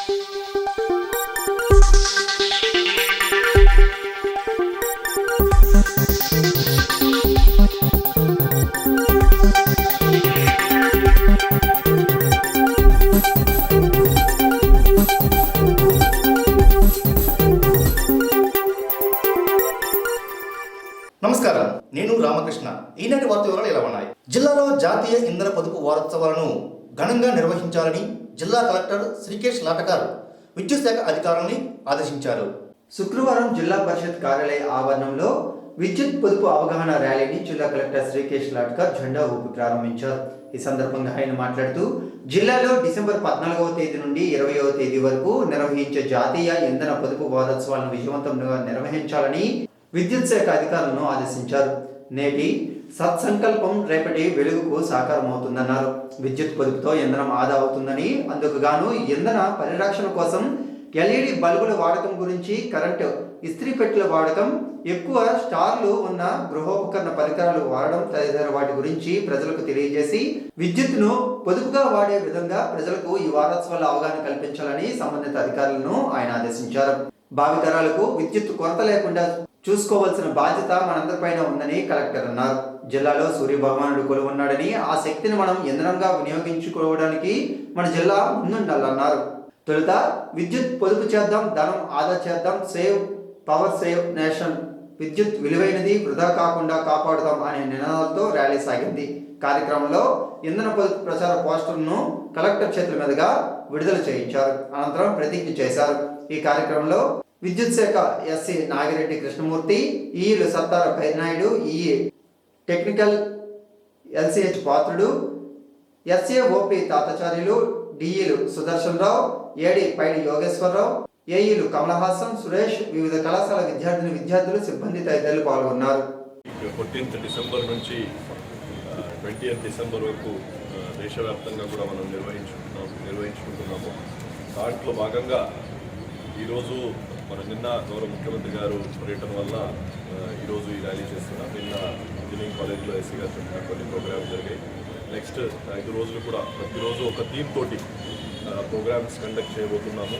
నమస్కారం. నేను రామకృష్ణ. ఈనాటి వార్త వివరాలు ఎలా ఉన్నాయి? జిల్లాలో జాతీయ ఇంధన పొదుపు వారోత్సవాలను ఘనంగా నిర్వహించాలని జిల్లా కలెక్టర్ శ్రీకేష్ లాటకార్ విద్యుత్ శాఖ అధికారులని ఆదేశించారు. శుక్రవారం జిల్లా పరిషత్ కార్యాలయ ఆవరణంలో విద్యుత్ పొదుపు అవగాహన ర్యాలీని జిల్లా కలెక్టర్ శ్రీకేష్ లాట్కర్ జెండా ఊపి ప్రారంభించారు. ఈ సందర్భంగా ఆయన మాట్లాడుతూ జిల్లాలో డిసెంబర్ పద్నాలుగవ తేదీ నుండి ఇరవయవ తేదీ వరకు నిర్వహించే జాతీయ ఇంధన పొదుపు వారోత్సవాలను విజయవంతంగా నిర్వహించాలని విద్యుత్ శాఖ అధికారులను ఆదేశించారు. నేటి సత్సంకల్పం రేపటి వెలుగుకు సాకారమవుతుందన్నారు. విద్యుత్ పొదుపుతో ఇంధనం ఆదా అవుతుందని అందుకు గాను ఇంధన పరిరక్షణ కోసం ఎల్ఈడి బల్బుల వాడకం గురించి కరెంటు ఇస్త్రీ పెట్టెల వాడకం ఎక్కువ స్టార్లు ఉన్న గృహోపకరణ పరికరాలు వాడడం తదితర వాటి గురించి ప్రజలకు తెలియజేసి విద్యుత్తును పొదుపుగా వాడే విధంగా ప్రజలకు ఈ వారోత్సవాల అవగాహన కల్పించాలని సంబంధిత అధికారులను ఆయన ఆదేశించారు. భావితరాలకు విద్యుత్ కొరత లేకుండా చూసుకోవాల్సిన బాధ్యత మనందరిపైన ఉందని కలెక్టర్ అన్నారు. జిల్లాలో సూర్యభగవానుడు కొలువున్నాడని ఆ శక్తిని మనం ఇంధనంగా వినియోగించుకోవడానికి మన జిల్లా ముందుండాలన్నారు. తొలుత విద్యుత్ పొదుపు చేద్దాం ధనం ఆదా చేద్దాం సేవ్ పవర్ సేవ్ నేషన్. విద్యుత్ విలువైనది వృధా కాకుండా కాపాడుదాం అనే నినాదాలతో ర్యాలీ సాగింది. కార్యక్రమంలో ఇంధన పొదుపు ప్రచార పోస్టర్ను కలెక్టర్ చేతుల మీదుగా విడుదల చేయించారు. అనంతరం ప్రతిజ్ఞ చేశారు. ఈ కార్యక్రమంలో విద్యుత్ శాఖ ఎస్సీ నాగిరెడ్డి కృష్ణమూర్తి ఈలు సత్తార Painaidu EA technical LCH Patrudu SA OP Tatacharyulu డిఈలు Sudarshan Rao AD Paidi Yogeswararao ఏఈలు కమలహాసం సురేష్ వివిధ కళాశాల విద్యార్థిని విద్యార్థులు సిబ్బంది తదితరులు పాల్గొన్నారు. ఫోర్టీన్త్ డిసెంబర్ నుంచి ట్వంటీ డిసెంబర్ వరకు దేశవ్యాప్తంగా కూడా మనం నిర్వహించుకుంటున్నాం నిర్వహించుకుంటున్నాము. దాంట్లో భాగంగా ఈరోజు మన నిన్న గౌరవ ముఖ్యమంత్రి గారు పర్యటన వల్ల ఈరోజు ఈ ర్యాలీ చేస్తున్నాం. నిన్న ఇంజనీరింగ్ కాలేజ్లో ఎస్సీ గారు చెప్పిన కొన్ని ప్రోగ్రామ్స్ జరిగాయి. నెక్స్ట్ ఐదు రోజులు కూడా ప్రతిరోజు ఒక థీమ్ తోటి ప్రోగ్రామ్స్ కండక్ట్ చేయబోతున్నాము.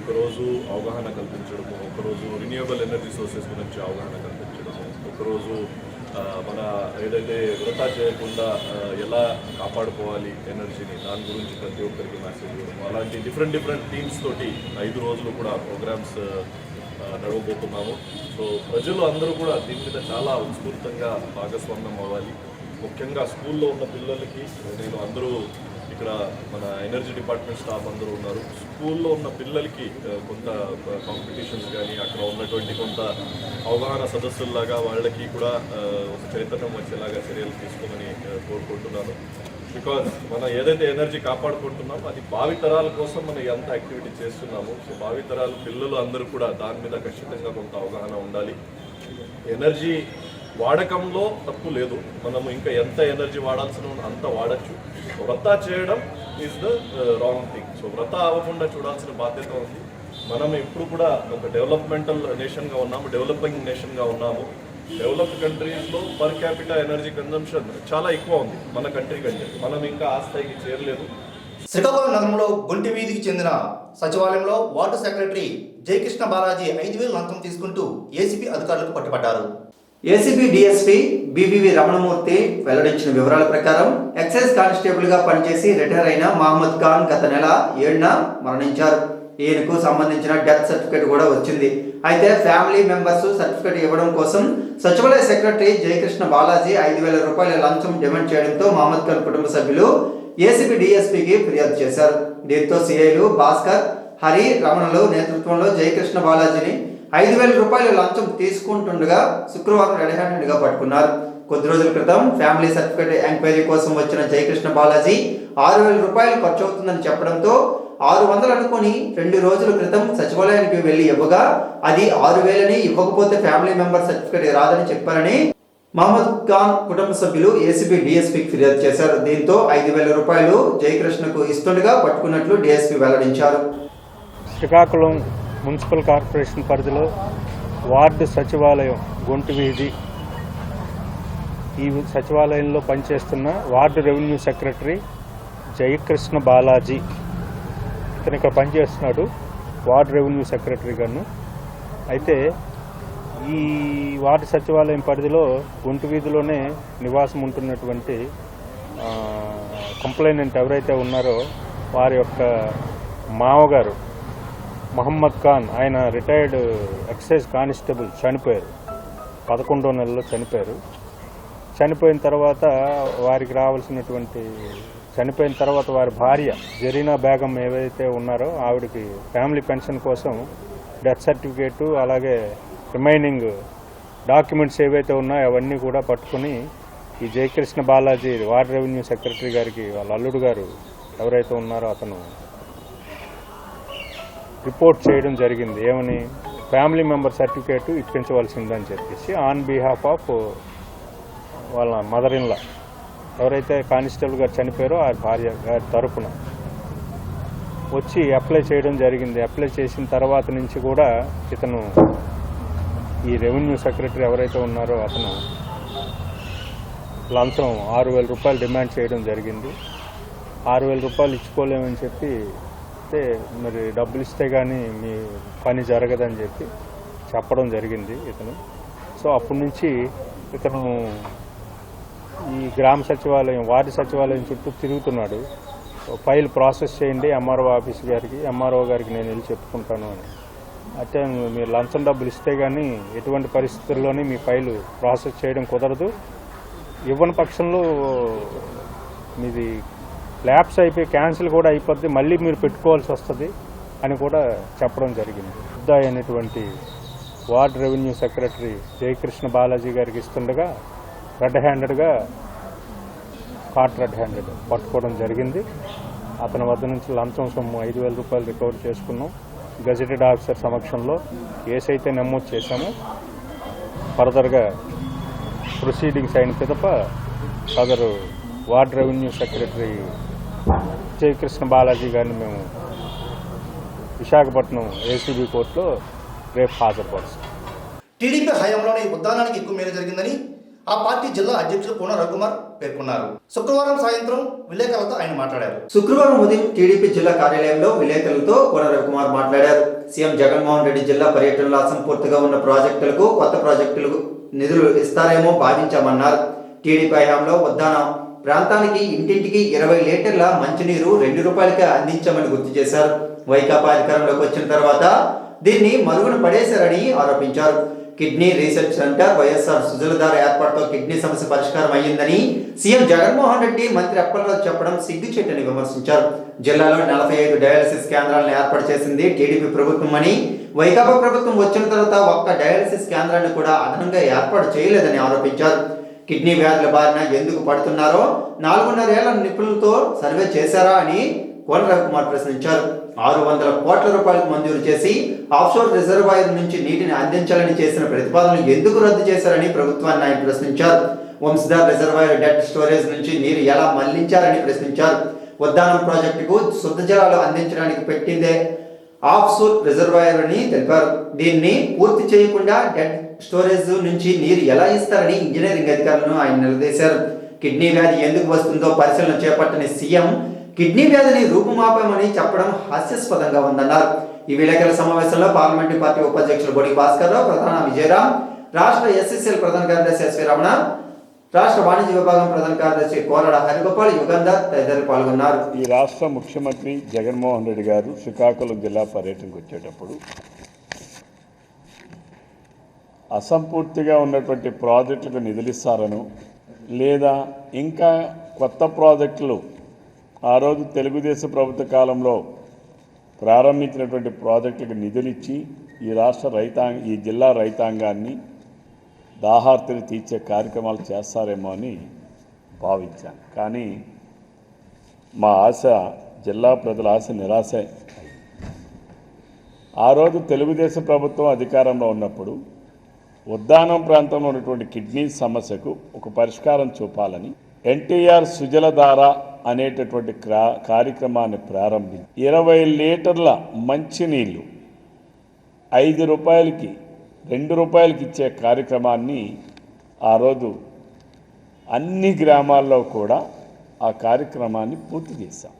ఒకరోజు అవగాహన కల్పించడము ఒకరోజు రిన్యూవబుల్ ఎనర్జీ సోర్సెస్ గురించి అవగాహన కల్పించడము ఒకరోజు మన ఏదైతే వృధా చేయకుండా ఎలా కాపాడుకోవాలి ఎనర్జీని దాని గురించి ప్రతి ఒక్కరికి మెసేజ్ అలాంటి డిఫరెంట్ డిఫరెంట్ టీమ్స్ తోటి ఐదు రోజులు కూడా ప్రోగ్రామ్స్ నడవబోతున్నాము. సో ప్రజలు అందరూ కూడా దీని మీద చాలా ఉత్స్ఫూర్తంగా భాగస్వామ్యం అవ్వాలి. ముఖ్యంగా స్కూల్లో ఉన్న పిల్లలకి నేను అందరూ ఇక్కడ మన ఎనర్జీ డిపార్ట్మెంట్ స్టాఫ్ అందరూ ఉన్నారు. స్కూల్లో ఉన్న పిల్లలకి కొంత కాంపిటీషన్స్ కానీ అక్కడ ఉన్నటువంటి కొంత అవగాహన సదస్సుల్లాగా వాళ్ళకి కూడా ఒక చైతన్యం వచ్చేలాగా చర్యలు తీసుకోమని కోరుకుంటున్నాను. బికాజ్ మనం ఏదైతే ఎనర్జీ కాపాడుకుంటున్నామో అది భావితరాల కోసం మనం ఎంత యాక్టివిటీ చేస్తున్నాము సో భావితరాలు పిల్లలు అందరూ కూడా దాని మీద ఖచ్చితంగా కొంత అవగాహన ఉండాలి. ఎనర్జీ వాడకంలో తప్పు లేదు. మనము ఇంకా ఎంత ఎనర్జీ వాడాల్సిన అంత వాడచ్చు. వ్రత చేయడం is the wrong thing so వ్రత అవ్వకుండా చూడాల్సిన బాధ్యత ఉంది. మనం ఇప్పుడు కూడా ఒక డెవలప్మెంటల్ నేషన్గా ఉన్నాము డెవలపింగ్ నేషన్గా ఉన్నాము. డెవలప్డ్ కంట్రీస్లో పర్ క్యాపిటల్ ఎనర్జీ కన్జంప్షన్ చాలా ఎక్కువ ఉంది మన కంట్రీ కంటే. మనం ఇంకా ఆ స్థాయికి చేరలేదు. శ్రీకాకుళం నగరంలో గుంటి వీధికి చెందిన సచివాలయంలో వార్డు సెక్రటరీ జయకృష్ణ బాలాజీ ఐదు వేలు లంచం తీసుకుంటూ ఏసీపీ అధికారులకు పట్టుబడ్డారు ఏసీబీ డిఎస్పీ బీబీవి రమణమూర్తి వెల్లడించిన వివరాల ప్రకారం ఎక్సైజ్ కానిస్టేబుల్గా పనిచేసి రిటైర్ అయిన మహమ్మద్ ఖాన్ గత నెల ఏడున మరణించారు. ఈయనకు సంబంధించిన డెత్ సర్టిఫికేట్ కూడా వచ్చింది. అయితే ఫ్యామిలీ మెంబర్స్ సర్టిఫికేట్ ఇవ్వడం కోసం సచివాలయ సెక్రటరీ జయకృష్ణ బాలాజీ ఐదు వేల రూపాయల లంచం డిమాండ్ చేయడంతో మహమ్మద్ ఖాన్ కుటుంబ సభ్యులు ఏసీబీ డిఎస్పీకి ఫిర్యాదు చేశారు. దీంతో సిఐలు భాస్కర్ హరి రమణలు నేతృత్వంలో జయకృష్ణ బాలాజీని ఐదు వేల రూపాయల లంచం తీసుకుంటుండగా శుక్రవారం రెడ్ హ్యాండెడ్గా పట్టుకున్నారు. కొద్ది రోజుల క్రితం ఫ్యామిలీ సర్టిఫికేట్ ఎంక్వైరీ కోసం వచ్చిన జయకృష్ణ బాలాజీ ఆరు వేల రూపాయలు ఖర్చు అవుతుందని చెప్పడంతో ఆరు వందలు అనుకొని రెండు రోజుల క్రితం సచివాలయానికి వెళ్ళి ఇవ్వగా అది ఆరు వేలని ఇవ్వకపోతే ఫ్యామిలీ మెంబర్ సర్టిఫికేట్ రాదని చెప్పారని మహమ్మద్ ఖాన్ కుటుంబ సభ్యులు ఏసీబీ డిఎస్పీకి ఫిర్యాదు చేశారు. దీంతో ఐదు వేల రూపాయలు జయకృష్ణకు ఇస్తుండగా పట్టుకున్నట్లు డిఎస్పీ వెల్లడించారు. శ్రీకాకుళం మున్సిపల్ కార్పొరేషన్ పరిధిలో వార్డు సచివాలయం గొంటు వీధి. ఈ సచివాలయంలో పనిచేస్తున్న ward revenue secretary Jayakrishna Balaji. ఇతను ఇక్కడ పనిచేస్తున్నాడు వార్డ్ రెవెన్యూ సెక్రటరీ గాను. అయితే ఈ వార్డు సచివాలయం పరిధిలో గుంటు వీధిలోనే నివాసం ఉంటున్నటువంటి కంప్లైనెంట్ ఎవరైతే ఉన్నారో వారి యొక్క మామగారు మహమ్మద్ ఖాన్ ఆయన రిటైర్డ్ ఎక్సైజ్ కానిస్టేబుల్ చనిపోయారు. పదకొండో నెలలో చనిపోయారు. చనిపోయిన తర్వాత వారికి రావాల్సినటువంటి చనిపోయిన తర్వాత వారి భార్య జరీనా బేగం ఏవైతే ఉన్నారో ఆవిడకి ఫ్యామిలీ పెన్షన్ కోసం డెత్ సర్టిఫికేటు అలాగే రిమైనింగ్ డాక్యుమెంట్స్ ఏవైతే ఉన్నాయో అవన్నీ కూడా పట్టుకుని ఈ Jayakrishna Balaji ward revenue secretary గారికి వాళ్ళ అల్లుడు గారు ఎవరైతే ఉన్నారో అతను రిపోర్ట్ చేయడం జరిగింది. ఏమని? ఫ్యామిలీ మెంబర్ సర్టిఫికేట్ ఇప్పించవలసిందని చెప్పేసి ఆన్ బిహాఫ్ ఆఫ్ వాళ్ళ మదర్ ఇన్లా ఎవరైతే కానిస్టేబుల్ గారు చనిపోయారో ఆ భార్య గారి తరపున వచ్చి అప్లై చేయడం జరిగింది. అప్లై చేసిన తర్వాత నుంచి కూడా ఇతను ఈ రెవెన్యూ సెక్రటరీ ఎవరైతే ఉన్నారో అతను లంచం ఆరు వేల రూపాయలు డిమాండ్ చేయడం జరిగింది. ఆరు వేల రూపాయలు ఇచ్చుకోలేమని చెప్పి అయితే మరి డబ్బులు ఇస్తే కానీ మీ పని జరగదని చెప్పి చెప్పడం జరిగింది ఇతను. సో అప్పటి నుంచి ఇతను ఈ గ్రామ సచివాలయం వార్డు సచివాలయం చుట్టూ తిరుగుతున్నాడు. ఫైల్ ప్రాసెస్ చేయండి ఎంఆర్ఓ ఆఫీస్ గారికి ఎంఆర్ఓ గారికి నేను వెళ్ళి చెప్పుకుంటాను అని. అయితే మీరు లంచం డబ్బులు ఇస్తే కానీ ఎటువంటి పరిస్థితుల్లోనే మీ ఫైలు ప్రాసెస్ చేయడం కుదరదు. ఇవ్వని పక్షంలో మీది ల్యాబ్స్ అయిపోయి క్యాన్సిల్ కూడా అయిపోద్ది మళ్ళీ మీరు పెట్టుకోవాల్సి వస్తుంది అని కూడా చెప్పడం జరిగింది. పెద్ద అనేటువంటి ward revenue secretary Jayakrishna Balaji గారికి ఇస్తుండగా రెడ్ హ్యాండెడ్గా కాట్ రెడ్ హ్యాండెడ్ పట్టుకోవడం జరిగింది. అతని వద్ద నుంచి లంచం సొమ్ము ఐదు వేల రూపాయలు రికవర్ చేసుకున్నాం. గజెటెడ్ ఆఫీసర్ సమక్షంలో కేసు అయితే నమోదు చేశాము. ఫర్దర్గా ప్రొసీడింగ్స్ అయిన పిదప సదరు ward revenue secretary Jayakrishna Balaji గారిని మేము విశాఖపట్నం ఏసీబీ కోర్టులో రేపు హాజరుపరుస్తాం. టీడీపీ హయాంలోనే ఈ ఉద్దానానికి ఎక్కువ మేలు జరిగిందని ఆ పార్టీ జిల్లా అధ్యక్షులు పూన రఘుకుమార్ పేర్కొన్నారు. శుక్రవారం సాయంత్రం విలేకరులతో ఆయన మాట్లాడారు. శుక్రవారం ఉదయం టీడీపీ జిల్లా కార్యాలయంలో విలేకరులతో కోన రవికుమార్ మాట్లాడారు. సీఎం జగన్మోహన్ రెడ్డి జిల్లా పర్యటనలో అసంపూర్తిగా ఉన్న ప్రాజెక్టులకు కొత్త ప్రాజెక్టులకు నిధులు ఇస్తారేమో భావించామన్నారు టీడీపీ హయాంలో ఉద్దానం ప్రాంతానికి ఇంటింటికి ఇరవై లీటర్ల మంచినీరు రెండు రూపాయలకే అందించామని గుర్తు చేశారు. వైకాపా అధికారంలోకి వచ్చిన తర్వాత దీన్ని మరుగున పడేశారని ఆరోపించారు. Kidney research centre YSR Sujaladhara ఏర్పాటుతో kidney సమస్య పరిష్కారం అయ్యిందని సీఎం జగన్మోహన్ రెడ్డి మంత్రి అప్పలరాజు చెప్పడం సిగ్గుచేటని విమర్శించారు. జిల్లాలో నలభై ఐదు డయాలసిస్ కేంద్రాలను ఏర్పాటు చేసింది టీడీపీ ప్రభుత్వం అని వైకాపా ప్రభుత్వం వచ్చిన తర్వాత ఒక్క డయాలసిస్ కేంద్రాన్ని కూడా అదనంగా ఏర్పాటు చేయలేదని ఆరోపించారు. కిడ్నీ వ్యాధుల బారిన ఎందుకు పడుతున్నారో నాలుగున్నరేళ్ళ నిపుణులతో సర్వే చేశారా అని కోన రవికుమార్ ప్రశ్నించారు. ఆరు వందల కోట్ల రూపాయలకు మంజూరు చేసి ఆఫ్షోర్ రిజర్వాయర్ నుంచి నీటిని అందించాలని చేసిన ప్రతిపాదనలు ఎందుకు రద్దు చేశారని ప్రభుత్వాన్ని ఆయన ప్రశ్నించారు. వంశధార్ రిజర్వాయర్ డెట్ స్టోరేజ్ నుంచి నీరు ఎలా మళ్ళించారని ప్రశ్నించారు. ఉద్దానం ప్రాజెక్టుకు శుద్ధ జలాలు అందించడానికి పెట్టిందే ఆఫ్సోర్ రిజర్వాయర్ అని తెలిపారు. దీన్ని పూర్తి చేయకుండా డెడ్ స్టోరేజ్ నుంచి నీరు ఎలా ఇస్తారని ఇంజనీరింగ్ అధికారులను ఆయన నిలదీశారు. కిడ్నీ వ్యాధి ఎందుకు వస్తుందో పరిశీలన చేపట్టని సీఎం కిడ్నీ వ్యాధిని రూపుమాపామని చెప్పడం హాస్యాస్పదంగా ఉందన్నారు. ఈ విలేకరుల సమావేశంలో పార్లమెంటు పార్టీ ఉపాధ్యక్షులు బొడి భాస్కర్ రావు ప్రధాన విజయరామ్ రాష్ట్ర ఎస్ఎస్ఎల్ ప్రధాన కార్యదర్శి ఎస్వి రమణ రాష్ట్ర వాణిజ్య విభాగం ప్రధాన కార్యదర్శి కోరడ హరిగోపాల్ యుగంధర్ తదితరులు పాల్గొన్నారు. ఈ రాష్ట్ర ముఖ్యమంత్రి జగన్మోహన్ రెడ్డి గారు శ్రీకాకుళం జిల్లా పర్యటనకు వచ్చేటప్పుడు అసంపూర్తిగా ఉన్నటువంటి ప్రాజెక్టులకు నిధులిస్తారను లేదా ఇంకా కొత్త ప్రాజెక్టులు ఆ రోజు తెలుగుదేశం ప్రభుత్వ కాలంలో ప్రారంభించినటువంటి ప్రాజెక్టులకు నిధులిచ్చి ఈ రాష్ట్ర రైతాంగ ఈ జిల్లా రైతాంగాన్ని దాహార్తిని తీర్చే కార్యక్రమాలు చేస్తారేమో అని భావించాను. కానీ మా ఆశ జిల్లా ప్రజల ఆశ నిరాశ ఆ రోజు తెలుగుదేశం ప్రభుత్వం అధికారంలో ఉన్నప్పుడు ఉద్దానం ప్రాంతంలో ఉన్నటువంటి కిడ్నీ సమస్యకు ఒక పరిష్కారం చూపాలని ఎన్టీఆర్ సుజలధార అనేటటువంటి క్రా కార్యక్రమాన్ని ప్రారంభించి ఇరవై లీటర్ల మంచినీళ్ళు ఐదు రూపాయలకి రెండు రూపాయలకి ఇచ్చే కార్యక్రమాన్ని ఆ రోజు అన్ని గ్రామాల్లో కూడా ఆ కార్యక్రమాన్ని పూర్తి చేశాం.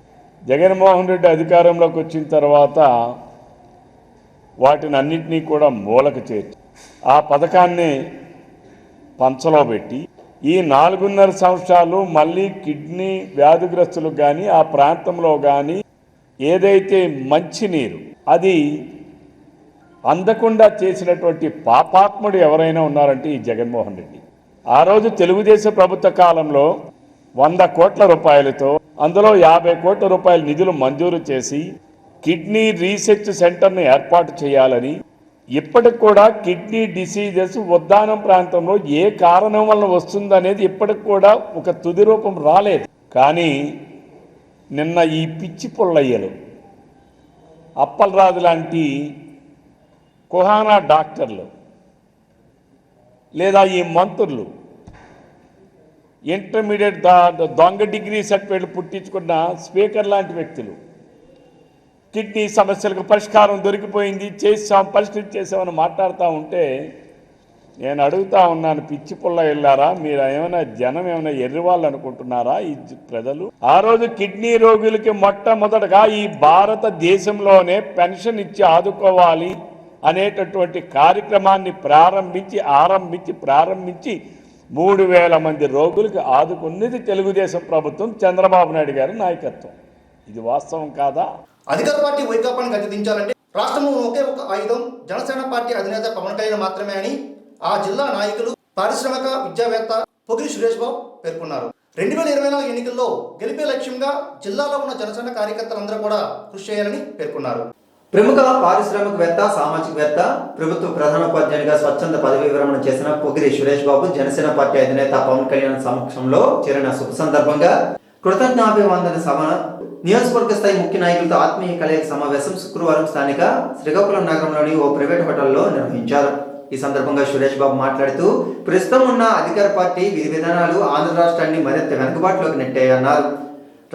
జగన్మోహన్ రెడ్డి అధికారంలోకి వచ్చిన తర్వాత వాటిని అన్నింటినీ కూడా మూలకు చేర్చి ఆ పథకాన్ని పంచలో పెట్టి ఈ నాలుగున్నర సంవత్సరాలు మళ్ళీ కిడ్నీ వ్యాధిగ్రస్తులకు కానీ ఆ ప్రాంతంలో కానీ ఏదైతే మంచినీరు అది అందకుండా చేసినటువంటి పాపాత్ముడు ఎవరైనా ఉన్నారంటే ఈ జగన్మోహన్ రెడ్డి. ఆ రోజు తెలుగుదేశం ప్రభుత్వ కాలంలో వంద కోట్ల రూపాయలతో అందులో యాభై కోట్ల రూపాయల నిధులు మంజూరు చేసి కిడ్నీ రీసెర్చ్ సెంటర్ను ఏర్పాటు చేయాలని ఇప్పటికి కూడా కిడ్నీ డిసీజెస్ ఉద్దానం ప్రాంతంలో ఏ కారణం వలన వస్తుందనేది ఇప్పటికి కూడా ఒక తుది రూపం రాలేదు. కానీ నిన్న ఈ పిచ్చి పుల్లయ్యలు అప్పలరాజు లాంటి కుహానా డాక్టర్లు లేదా ఈ మంత్రులు ఇంటర్మీడియట్ దొంగ డిగ్రీ సర్టిఫికేట్లు పుట్టించుకున్న స్పీకర్ లాంటి వ్యక్తులు. కిడ్నీ సమస్యలకు పరిష్కారం దొరికిపోయింది చేసాం పరిష్కరించేసామని మాట్లాడుతూ ఉంటే నేను అడుగుతా ఉన్నాను పిచ్చి పుల్ల వెళ్ళారా? మీరు ఏమైనా జనం ఏమైనా ఎర్రివాళ్ళు అనుకుంటున్నారా ఈ ప్రజలు? ఆ రోజు కిడ్నీ రోగులకి మొట్టమొదటగా ఈ భారతదేశంలోనే పెన్షన్ ఇచ్చి ఆదుకోవాలి. అనేటటువంటి కార్యక్రమాన్ని ప్రారంభించి ఆరంభించి ప్రారంభించి మూడు వేల మంది రోగులకు ఆదుకున్నది తెలుగుదేశం ప్రభుత్వం చంద్రబాబు నాయుడు గారి నాయకత్వం. ఇది వాస్తవం కాదా? అధికార పార్టీ వైకాపాను గద్దెదించాలంటే రాష్ట్రంలో ఒకే ఒక ఆయుధం జనసేన పార్టీ అధినేత పవన్ కళ్యాణ్ మాత్రమే అని ఆ జిల్లా నాయకులు పారిశ్రామిక విద్యావేత్త పొగిరి సురేష్ బాబు పేర్కొన్నారు. రెండు వేల ఇరవై నాలుగు ఎన్నికల్లో గెలిపే లక్ష్యంగా జిల్లాలో ఉన్న జనసేన కార్యకర్తలందరూ కూడా కృషి చేయాలని పేర్కొన్నారు. ప్రముఖ పారిశ్రామికవేత్త సామాజికవేత్త ప్రభుత్వ ప్రధానోపాధ్యాయునిగా స్వచ్ఛంద పదవి విరమణ చేసిన పొగిరి సురేష్ బాబు జనసేన పార్టీ అధినేత పవన్ కళ్యాణ్ సమక్షంలో చేరిన శుభ సందర్భంగా కృతజ్ఞాభివందన సభ నియోజకవర్గ స్థాయి ముఖ్య నాయకులతో ఆత్మీయ కలయిక సమావేశం శుక్రవారం స్థానిక శ్రీకాకుళం నగరంలోని ఓ ప్రైవేట్ హోటల్లో నిర్వహించారు. ఈ సందర్భంగా సురేష్ బాబు మాట్లాడుతూ ప్రస్తుతం ఉన్న అధికార పార్టీ విధి విధానాలు ఆంధ్ర రాష్ట్రాన్ని మరింత వెనుకబాటులోకి నెట్టాయన్నారు.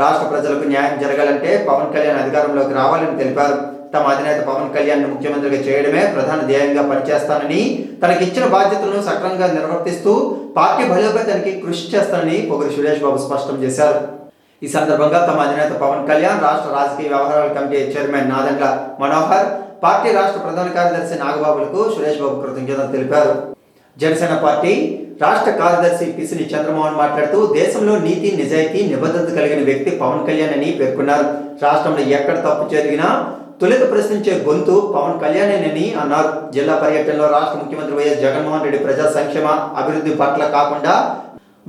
రాష్ట్ర ప్రజలకు న్యాయం జరగాలంటే పవన్ కళ్యాణ్ అధికారంలోకి రావాలని తెలిపారు. తమ అధినేత పవన్ కళ్యాణ్ ముఖ్యమంత్రిగా చేయడమే ప్రధాన ధ్యేయంగా పనిచేస్తానని తనకిచ్చిన బాధ్యతలను సక్రమంగా నిర్వర్తిస్తూ పార్టీ బలోపేతానికి కృషి చేస్తానని పొగరి సురేష్ బాబు స్పష్టం చేశారు. ఈ సందర్భంగా తమ అధినేత పవన్ కళ్యాణ్ రాష్ట్ర రాజకీయ వ్యవహారాల committee chairman Nadendla Manohar party రాష్ట్ర ప్రధాన కార్యదర్శి నాగబాబులకు సురేష్ బాబు కృతజ్ఞతలు తెలిపారు. జనసేన పార్టీ రాష్ట్ర కార్యదర్శి పిసిని చంద్రమోహన్ మాట్లాడుతూ దేశంలో నీతి నిజాయితీ నిబద్ధత కలిగిన వ్యక్తి పవన్ కళ్యాణ్ అని పేర్కొన్నారు. రాష్ట్రంలో ఎక్కడ తప్పు జరిగినా తొలుత ప్రశ్నించే గొంతు పవన్ కళ్యాణేనని అన్నారు. జిల్లా పర్యటనలో రాష్ట్ర ముఖ్యమంత్రి వైఎస్ జగన్మోహన్ రెడ్డి ప్రజా సంక్షేమ అభివృద్ధి పట్ల కాకుండా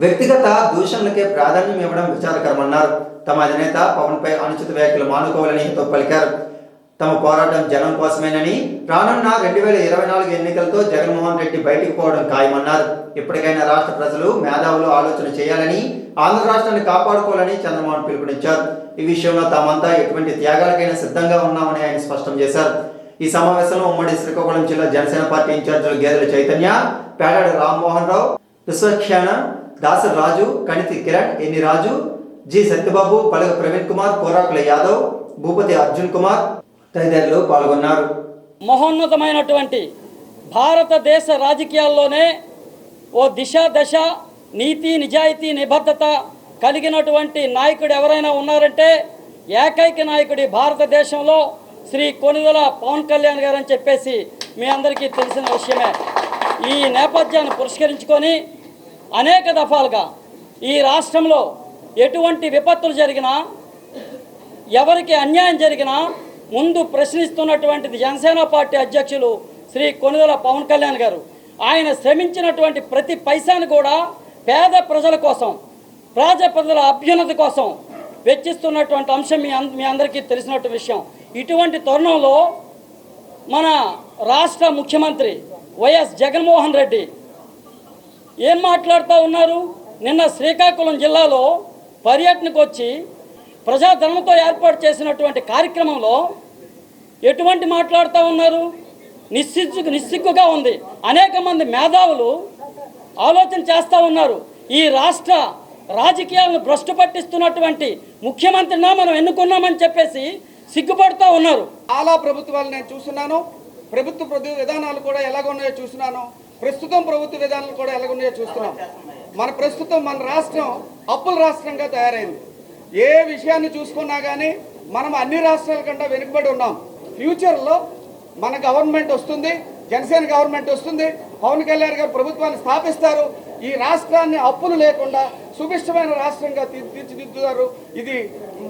వ్యక్తిగత దూషణలకే ప్రాధాన్యం ఇవ్వడం విచారకరమన్నారు. తమ అధినేత పవన్ పై అనుచిత వ్యాఖ్యలు మానుకోవాలని హితవు పలికారు. తమ పోరాటం జనం కోసమేనని రానున్న రెండు వేల ఇరవై నాలుగు ఎన్నికలతో జగన్మోహన్ రెడ్డి బయటికి పోవడం ఖాయమన్నారు. ఇప్పటికైనా రాష్ట్ర ప్రజలు మేధావులు ఆలోచన చేయాలని ఆంధ్ర రాష్ట్రాన్ని కాపాడుకోవాలని చంద్రమోహన్ పిలుపునిచ్చారు. ఈ విషయంలో తామంతా ఎటువంటి త్యాగాలకైనా సిద్ధంగా ఉన్నామని ఆయన స్పష్టం చేశారు. ఈ సమావేశంలో ఉమ్మడి శ్రీకాకుళం జిల్లా జనసేన పార్టీ ఇన్ఛార్జీలు గేదెల చైతన్య పేడాడ రామ్మోహన్ రావు విశ్వక్షాణ దాసరి రాజు కణితి కిరణ్ ఎన్ని రాజు జి. సత్యబాబు పలగ ప్రవీణ్ కుమార్ కోరాకుల యాదవ్ భూపతి అర్జున్ కుమార్ తదితరులు పాల్గొన్నారు. మహోన్నతమైనటువంటి భారతదేశ రాజకీయాల్లోనే ఓ దిశ దశ నీతి నిజాయితీ నిబద్ధత కలిగినటువంటి నాయకుడు ఎవరైనా ఉన్నారంటే ఏకైక నాయకుడి భారతదేశంలో శ్రీ కొనుగోల పవన్ కళ్యాణ్ గారు అని చెప్పేసి మీ అందరికీ తెలిసిన విషయమే. ఈ నేపథ్యాన్ని పురస్కరించుకొని అనేక దఫాలుగా ఈ రాష్ట్రంలో ఎటువంటి విపత్తులు జరిగినా ఎవరికి అన్యాయం జరిగినా ముందు ప్రశ్నిస్తున్నటువంటిది జనసేన పార్టీ అధ్యక్షులు శ్రీ కొనుదల పవన్ కళ్యాణ్ గారు. ఆయన శ్రమించినటువంటి ప్రతి పైసాను కూడా పేద ప్రజల కోసం పేద ప్రజల అభ్యున్నతి కోసం వెచ్చిస్తున్నటువంటి అంశం మీ మీ అందరికీ తెలిసినటువంటి విషయం. ఇటువంటి తరుణంలో మన రాష్ట్ర ముఖ్యమంత్రి వైఎస్ జగన్మోహన్ రెడ్డి ఏం మాట్లాడుతూ ఉన్నారు? నిన్న శ్రీకాకుళం జిల్లాలో పర్యటనకు వచ్చి ప్రజాధనంతో ఏర్పాటు చేసినటువంటి కార్యక్రమంలో ఎటువంటి మాట్లాడుతూ ఉన్నారు? నిస్సిగ్గు నిస్సిగ్గుగా ఉంది. అనేక మంది మేధావులు ఆలోచన చేస్తూ ఉన్నారు. ఈ రాష్ట్ర రాజకీయాలను భ్రష్టు పట్టిస్తున్నటువంటి ముఖ్యమంత్రినా మనం ఎన్నుకున్నామని చెప్పేసి సిగ్గుపడుతూ ఉన్నారు. చాలా ప్రభుత్వాలు నేను చూస్తున్నాను. ప్రభుత్వ విధానాలు కూడా ఎలాగున్నాయో చూస్తున్నాను. ప్రస్తుతం ప్రభుత్వ విధానాలు కూడా ఎలాగున్నాయో చూస్తున్నాం. మన ప్రస్తుతం మన రాష్ట్రం అప్పుల రాష్ట్రంగా తయారైంది. ఏ విషయాన్ని చూసుకున్నా కానీ మనం అన్ని రాష్ట్రాల కంటే వెనుకబడి ఉన్నాం. ఫ్యూచర్లో మన గవర్నమెంట్ వస్తుంది జనసేన గవర్నమెంట్ వస్తుంది పవన్ కళ్యాణ్ గారు ప్రభుత్వాన్ని స్థాపిస్తారు. ఈ రాష్ట్రాన్ని అప్పులు లేకుండా సుభిష్టమైన రాష్ట్రంగా తీర్చిదిద్దుతారు. ఇది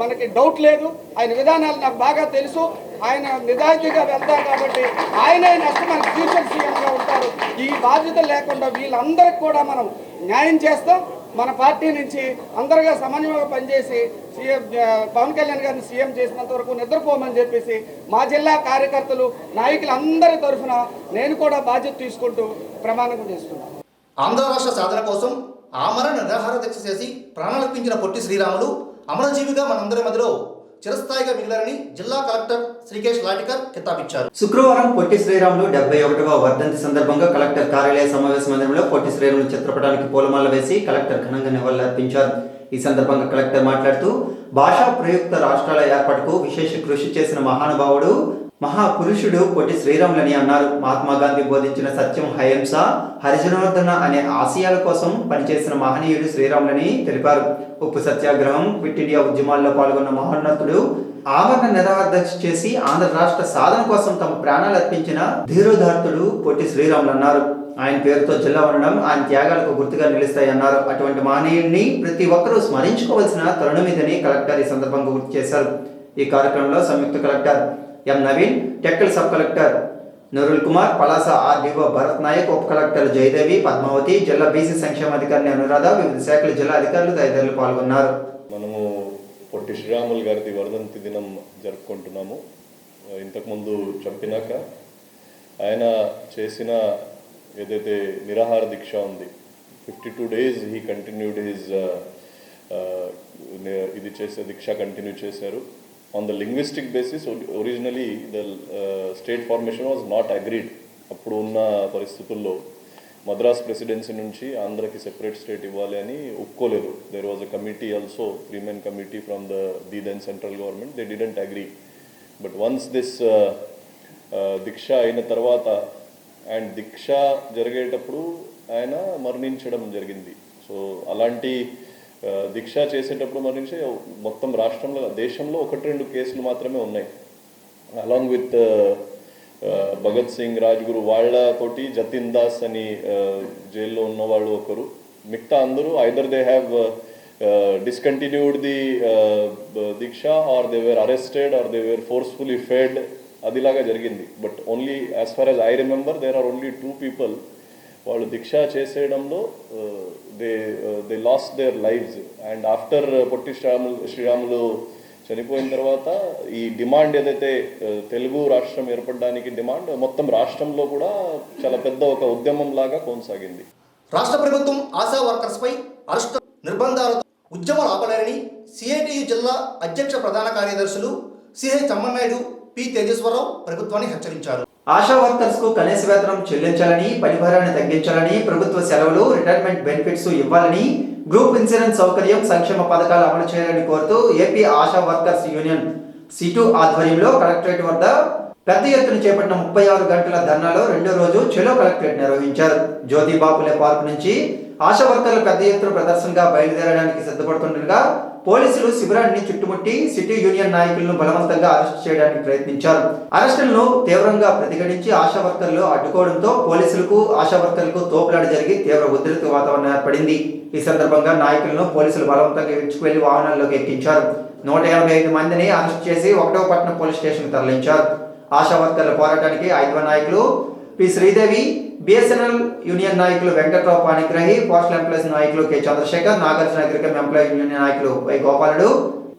మనకి డౌట్ లేదు. ఆయన విధానాలు నాకు బాగా తెలుసు. ఆయన నిజాయితీగా వెళ్తారు కాబట్టి ఆయనే నెక్స్ట్ మనకి ఫ్యూచర్ సీఎంగా ఉంటారు. ఈ బాధ్యత లేకుండా వీళ్ళందరికీ కూడా మనం న్యాయం చేస్తాం. మన పార్టీ నుంచి అందరుగా సమన్వయంగా పనిచేసి సీఎం పవన్ కళ్యాణ్ గారిని సీఎం చేసినంత వరకు నిద్రపోమని చెప్పేసి మా జిల్లా కార్యకర్తలు నాయకులందరి తరఫున నేను కూడా బాధ్యత తీసుకుంటూ ప్రమాణం చేస్తున్నాను. ఆంధ్ర రాష్ట్ర సాధన కోసం ఆమరణ నిరాహార దీక్ష చేసి ప్రాణాలర్పించిన పొట్టి శ్రీరాములు అమరజీవిగా మనందరి మధ్యలో చిరస్థాయిగా మిగిలారని జిల్లా కలెక్టర్ శ్రీకేష్ లాటికర్ కితాబిచ్చారు. శుక్రవారం పొట్టి శ్రీరాములు డెబ్బై ఒకటవ వర్ధంతి సందర్భంగా కలెక్టర్ కార్యాలయ సమావేశ మందిరంలో పొట్టి శ్రీరాములు చిత్రపటానికి పూలమాల వేసి కలెక్టర్ ఘనంగా నివాళులర్పించారు. ఈ సందర్భంగా కలెక్టర్ మాట్లాడుతూ భాషా ప్రయుక్త రాష్ట్రాల ఏర్పాటుకు విశేష కృషి చేసిన మహానుభావుడు మహాపురుషుడు పొట్టి శ్రీరాములని అన్నారు. మహాత్మా గాంధీ బోధించిన సత్యం హయంస హరిజనవర్ధన అనే ఆశయాల కోసం పనిచేసిన మహనీయుడు శ్రీరాములని తెలిపారు. ఉప్పు సత్యాగ్రహం క్విట్ ఇండియా ఉద్యమాల్లో పాల్గొన్న మహోన్నతుడు ఆవరణ నిరాదక్ష చేసి ఆంధ్ర రాష్ట్ర సాధన కోసం తమ ప్రాణాలు అర్పించిన ధీరోధార్తుడు పొట్టి శ్రీరాములు అన్నారు. ఆయన పేరుతో జిల్లా ఉండడం ఆయన త్యాగాలకు గుర్తుగా నిలుస్తాయి అన్నారు. అటువంటి మహనీయుడిని ప్రతి ఒక్కరూ స్మరించుకోవాల్సిన తరుణమిదని కలెక్టర్ ఈ సందర్భంగా గుర్తు చేశారు. ఈ కార్యక్రమంలో సంయుక్త collector M Naveen Tekkali sub collector Nurul Kumar Palasa RDO Bharat Nayak ఉప కలెక్టర్ జయదేవి పద్మావతి జిల్లా బీసీ సంక్షేమ అధికారిని అనురాధ వివిధ శాఖల జిల్లా అధికారులు తదితరులు పాల్గొన్నారు. మనము పొట్టి శ్రీరాములు గారిది వర్ధంతి దినం జరుపుకుంటున్నాము. ఇంతకుముందు చంపినాక ఆయన చేసిన ఏదైతే నిరాహార దీక్ష ఉంది fifty two days he continued his ఇది చేసే దీక్ష కంటిన్యూ చేశారు. On the basis basis the the state formation was not agreed. అప్పుడు ఉన్న పరిస్థితుల్లో మద్రాస్ ప్రెసిడెన్సీ నుంచి ఆంధ్రకి సెపరేట్ స్టేట్ ఇవ్వాలి అని ఒప్పుకోలేదు. There was a committee also three men committee from the the then central government they didn't agree but once this దీక్ష అయిన తర్వాత and దీక్ష జరిగేటప్పుడు ఆయన మరణించడం జరిగింది. సో అలాంటి దీక్ష చేసేటప్పుడు మరణించి మొత్తం రాష్ట్రంలో దేశంలో ఒకటి రెండు కేసులు మాత్రమే ఉన్నాయి. అలాంగ్ విత్ భగత్ సింగ్ రాజ్గురు వాళ్ళతోటి జతిన్ దాస్ అని జైల్లో ఉన్న వాళ్ళు ఒకరు. మిగతా అందరూ either they have discontinued the Deeksha or they were arrested or they were forcefully fed అదిలాగా జరిగింది. But only as far as I remember there are only two people వాళ్ళు దీక్ష చేసేయడంలో they they lost their lives and after Potti Sriramulu Sriramulu చనిపోయిన తర్వాత ఈ demand ఏదైతే తెలుగు రాష్ట్రం ఏర్పడడానికి demand మొత్తం రాష్ట్రంలో కూడా చాలా పెద్ద ఒక ఉద్యమం లాగా కొనసాగింది. రాష్ట్ర ప్రభుత్వం ఆశా వర్కర్స్ పై అరెస్ట్ నిర్బంధాలతో ఉద్యమాలు ఆపలేరని సిఐటియు జిల్లా అధ్యక్ష ప్రధాన కార్యదర్శులు సిహెచ్ చమ్మనాయుడు పి తేజేశ్వరరావు ప్రభుత్వాన్ని హెచ్చరించారు. ఆశా వర్కర్స్కు కనీస వేతనం చెల్లించాలని పనిభారాన్ని తగ్గించాలని ప్రభుత్వ సెలవులు రిటైర్మెంట్ బెనిఫిట్స్ ఇవ్వాలని గ్రూప్ ఇన్సూరెన్స్ సౌకర్యం సంక్షేమ పథకాలు అమలు చేయాలని కోరుతూ AP Asha workers union CITU ఆధ్వర్యంలో కలెక్టరేట్ వద్ద పెద్ద ఎత్తున చేపట్టిన ముప్పై ఆరు గంటల ధర్నాలో రెండో రోజు చెలో కలెక్టరేట్ నిర్వహించారు. జ్యోతిబాపులే పార్క్ నుంచి ఆశా వర్కర్లు పెద్ద ఎత్తున ప్రదర్శనగా బయలుదేరడానికి సిద్ధపడుతుండగా పోలీసులు శిబిరాన్ని చుట్టుముట్టి సిటీ యూనియన్ నాయకులను బలవంతంగా అరెస్ట్ చేయడానికి ప్రయత్నించారు. అరెస్టులను తీవ్రంగా ప్రతిఘటించి ఆశా వర్కర్లు అడ్డుకోవడంతో పోలీసులకు ఆశా వర్కర్లకు తోపులాట జరిగి తీవ్ర ఉద్రిక్త వాతావరణం ఏర్పడింది. ఈ సందర్భంగా నాయకులను పోలీసులు బలవంతంగా ఇచ్చుకువెళ్ళి వాహనాల్లోకి ఎక్కించారు. నూట యాభై ఐదు మందిని అరెస్ట్ చేసి ఒకటో పట్టణం పోలీస్ స్టేషన్ తరలించారు. ఆశా వర్కర్ల పోరాటానికి ఐదవ నాయకులు పి శ్రీదేవి బిఎస్ఎన్ఎల్ యూనియన్ నాయకులు వెంకట్రావు పాణిగ్రహి పోస్టల్ ఎంప్లాయీస్ నాయకులు K Chandrasekhar Nagarjuna agricultural employee union నాయకులు వై గోపాలుడు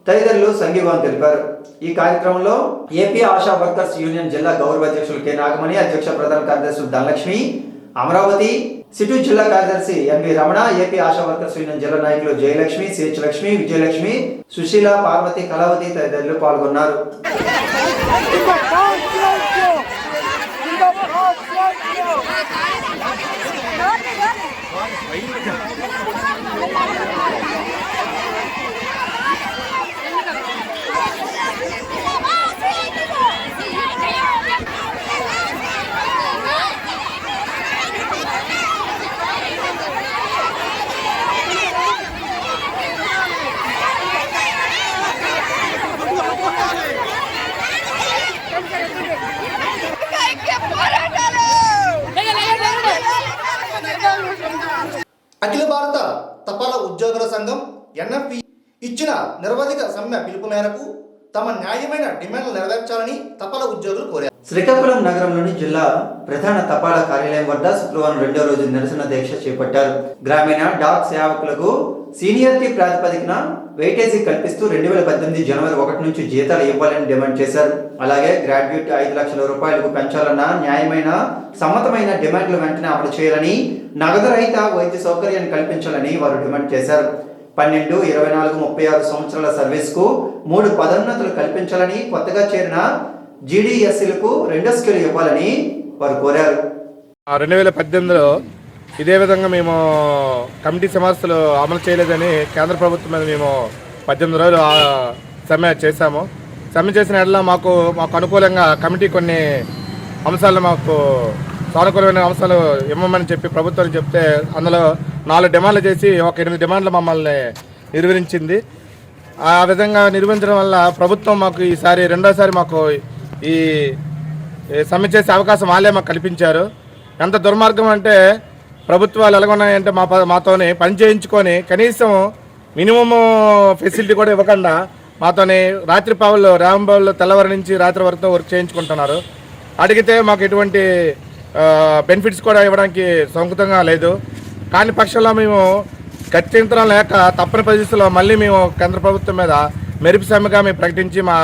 తదితరులు సంఘీభావం తెలిపారు. ఈ కార్యక్రమంలో ఏపీ ఆశా వర్కర్స్ యూనియన్ జిల్లా గౌరవ అధ్యక్షులు కె నాగమణి అధ్యక్ష ప్రధాన కార్యదర్శులు ధనలక్ష్మి అమరావతి సిటీ జిల్లా కార్యదర్శి MV Ramana AP Asha workers union జిల్లా నాయకులు జయలక్ష్మి సిహెచ్ లక్ష్మి విజయలక్ష్మి సుశీల పార్వతి కళావతి తదితరులు పాల్గొన్నారు. అఖిల భారత తపాలా ఉద్యోగుల సంఘం ఎన్ఎఫ్పి ఇచ్చిన నిరవధిక సమ్మె పిలుపు మేరకు తమ న్యాయమైన డిమాండ్లు నెరవేర్చాలని తపాలా ఉద్యోగులు కోరారు. శ్రీకాకుళం నగరంలోని జిల్లా ప్రధాన తపాలా కార్యాలయం వద్ద శుక్రవారం రెండో రోజు నిరసన దీక్ష చేపట్టారు. గ్రామీణ డాక్ సేవకులకు సీనియారిటీ ప్రాతిపదికన వెయిటేజీ కల్పిస్తూ రెండు వేల పద్దెనిమిది జనవరి ఒకటి నుంచి జీతాలు ఇవ్వాలని డిమాండ్ చేశారు. అలాగే గ్రాడ్యుయేట్ ఐదు లక్షల రూపాయలకు పెంచాలన్న న్యాయమైన సమ్మతమైన డిమాండ్లు వెంటనే అమలు చేయాలని నగదు రహిత వైద్య సౌకర్యాన్ని కల్పించాలని వారు డిమాండ్ చేశారు. పన్నెండు ఇరవై నాలుగు ముప్పై ఆరు సంవత్సరాల సర్వీస్కు మూడు పదోన్నతులు కల్పించాలని కొత్తగా చేరిన జీడీఎస్సీలకు రెండో స్కేల్ ఇవ్వాలని వారు కోరారు. రెండు వేల పద్దెనిమిదిలో ఇదే విధంగా మేము కమిటీ సిఫార్సులు అమలు చేయలేదని కేంద్ర ప్రభుత్వం మీద మేము పద్దెనిమిది రోజులు సమ్మె చేశాము. సమ్మె చేసిన ఎడల మాకు మాకు అనుకూలంగా కమిటీ కొన్ని అంశాలు మాకు సానుకూలమైన అంశాలు ఇవ్వమని చెప్పి ప్రభుత్వానికి చెప్తే అందులో నాలుగు డిమాండ్లు చేసి ఒక ఎనిమిది డిమాండ్లు మమ్మల్ని నిర్వహించింది. ఆ విధంగా నిర్వహించడం వల్ల ప్రభుత్వం మాకు ఈసారి రెండోసారి మాకు ఈ ఈ సమ్మె చేసే అవకాశం వాళ్ళే మాకు కల్పించారు. ఎంత దుర్మార్గం అంటే ప్రభుత్వాలు ఎలాగున్నాయంటే మా ప- మాతోని పని చేయించుకొని కనీసం మినిమం ఫెసిలిటీ కూడా ఇవ్వకుండా మాతోని రాత్రి పావుల్లో రాంబావులు తెల్లవారి నుంచి రాత్రి వరకు వర్క్ చేయించుకుంటున్నారు. అడిగితే మాకు ఎటువంటి బెనిఫిట్స్ కూడా ఇవ్వడానికి సొంతంగా లేదు. కాని పక్షంలో మేము గత్యంతరం లేక తప్పని పరిస్థితుల్లో మళ్ళీ మేము కేంద్ర ప్రభుత్వం మీద మెరుపు సమ్మెగా మేము ప్రకటించి మా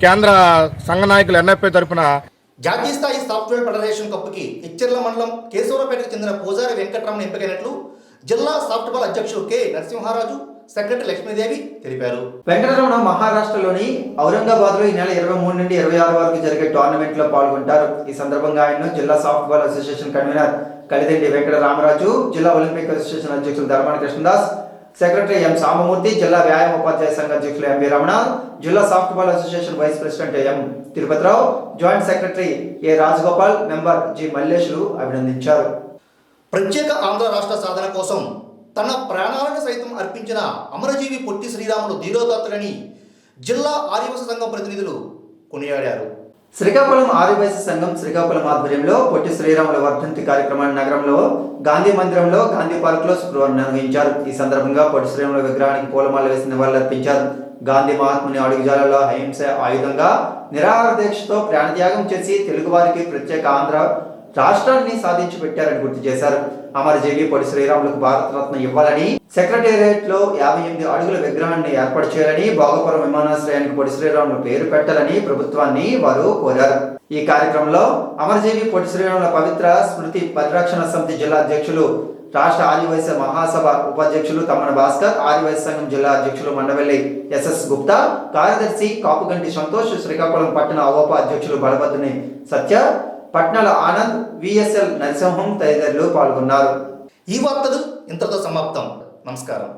కేంద్ర సంఘ నాయకులు ఎన్ఎఫ్ఐ తరఫున జాతీయ స్థాయి సాఫ్ట్వేర్ ఫెడరేషన్ కప్పుకి ఇచ్చర్ల మండలం కేశవరపేటకు చెందిన పూజారి వెంకటరమణ ఎంపికైనట్లు జిల్లా సాఫ్ట్బాల్ అధ్యక్షుడు కె నరసింహారాజు సెక్రటరీ లక్ష్మీదేవి తెలిపారు. వెంకటరమణ మహారాష్ట్రలోని ఔరంగాబాద్లో ఈ నెల ఇరవై మూడు నుండి ఇరవై ఆరు వరకు జరిగే టోర్నమెంట్లో పాల్గొంటారు. ఈ సందర్భంగా ఆయన జిల్లా softball association convener Kalidindi Venkata Ramaraju జిల్లా ఒలింపిక్ అసోసియేషన్ అధ్యక్షులు ధర్మాన కృష్ణదాస్ సెక్రటరీ ఎం సామమూర్తి జిల్లా వ్యాయామ ఉపాధ్యాయ సంఘ అధ్యక్షులు ఎంవి రమణ జిల్లా softball association vice president M Tirupathirao joint secretary A Rajagopal member G Malleshulu అభినందించారు. ప్రత్యేక ఆంధ్ర రాష్ట్ర సాధన కోసం తన ప్రాణాలను సైతం అర్పించిన అమరజీవి పొట్టి శ్రీరాములు ధీరోదాత్తులని జిల్లా ఆదివాసీ సంఘం ప్రతినిధులు కొనియాడారు. శ్రీకాకుళం ఆదివాసీ సంఘం శ్రీకాకుళం ఆధ్వర్యంలో పొట్టి శ్రీరాముల వర్ధంతి కార్యక్రమాన్ని నగరంలో గాంధీ మందిరంలో గాంధీ పార్క్లో శుక్రవారం నిర్వహించారు. ఈ సందర్భంగా పొట్టి శ్రీరాముల విగ్రహానికి పూలమాల వేసి నివాళులర్పించారు. గాంధీ మహాత్ముని అడుగుజాలలో అహింస ఆయుధంగా నిరాహారదీక్షతో ప్రాణత్యాగం చేసి తెలుగువారికి ప్రత్యేక ఆంధ్ర రాష్ట్రాన్ని సాధించి పెట్టారని గుర్తు చేశారు. అమరజీవి పొడి శ్రీరాములకు భారతరత్న ఇవ్వాలని సెక్రటేరియట్లో యాభై ఎనిమిది అడుగుల విగ్రహాన్ని ఏర్పాటు చేయాలని భోగపురం విమానాశ్రయానికి పొడి శ్రీరాములు పేరు పెట్టాలని ప్రభుత్వాన్ని వారు కోరారు. ఈ కార్యక్రమంలో అమరజీవి పొడి శ్రీరాముల పవిత్ర స్మృతి పరిరక్షణ సమితి జిల్లా అధ్యక్షులు రాష్ట్ర ఆదివాసీ మహాసభ ఉపాధ్యక్షులు తమ్మన భాస్కర్ ఆదివాసీ సంఘం జిల్లా అధ్యక్షులు మండవెల్లి ఎస్ఎస్ గుప్తా కార్యదర్శి కాపుగంటి సంతోష్ శ్రీకాకుళం పట్టణ అవోప అధ్యక్షులు బలభద్రుని సత్య పట్నాల ఆనంద్ విఎస్ఎల్ నరసింహం తదితరులు పాల్గొన్నారు. ఈ వార్తలు ఇంతతో సమాప్తం. నమస్కారం.